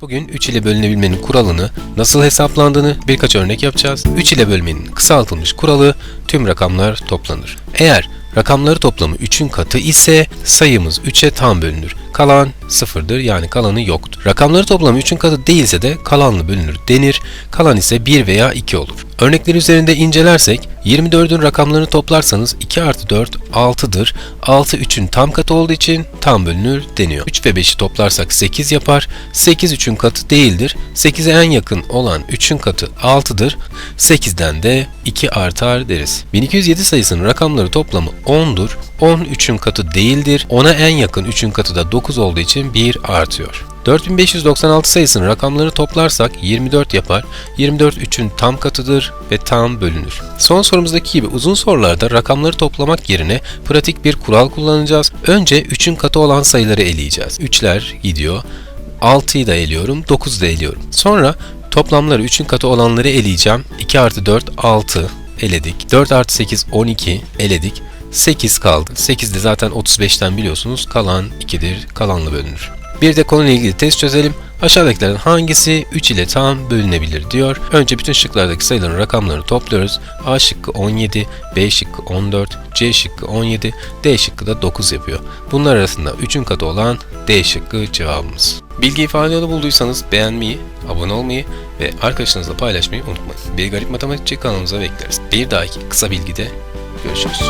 Bugün 3 ile bölünebilmenin kuralını, nasıl hesaplandığını birkaç örnek yapacağız. 3 ile bölmenin kısaltılmış kuralı tüm rakamlar toplanır. Eğer rakamları toplamı 3'ün katı ise sayımız 3'e tam bölünür. Kalan sıfırdır yani kalanı yoktur. Rakamları toplamı 3'ün katı değilse de kalanlı bölünür denir. Kalan ise 1 veya 2 olur. Örnekler üzerinde incelersek 24'ün rakamlarını toplarsanız 2 artı 4 6'dır. 6 3'ün tam katı olduğu için tam bölünür deniyor. 3 ve 5'i toplarsak 8 yapar. 8 3'ün katı değildir. 8'e en yakın olan 3'ün katı 6'dır. 8'den de 2 artar deriz. 1207 sayısının rakamları toplamı 10'dur. 10 3'ün katı değildir. 10'a en yakın 3'ün katı da 9 olduğu için 1 artıyor. 4596 sayısının rakamlarını toplarsak 24 yapar. 24 3'ün tam katıdır ve tam bölünür. Son sorumuzdaki gibi uzun sorularda rakamları toplamak yerine pratik bir kural kullanacağız. Önce 3'ün katı olan sayıları eleyeceğiz. 3'ler gidiyor. 6'yı da eliyorum, 9'u da eliyorum. Sonra toplamları 3'ün katı olanları eleyeceğim. 2 artı 4 6 eledik. 4 artı 8 12 eledik. 8 kaldı. 8 de zaten 35'ten biliyorsunuz. Kalan 2'dir. Kalanla bölünür. Bir de konuyla ilgili test çözelim. Aşağıdakilerden hangisi 3 ile tam bölünebilir diyor. Önce bütün şıklardaki sayıların rakamlarını topluyoruz. A şıkkı 17, B şıkkı 14, C şıkkı 17, D şıkkı da 9 yapıyor. Bunlar arasında 3'ün katı olan D şıkkı cevabımız. Bilgiyi faydalı bulduysanız beğenmeyi, abone olmayı ve arkadaşlarınızla paylaşmayı unutmayın. Bir Garip Matematikçi kanalımıza bekleriz. Bir dahaki kısa bilgide görüşürüz.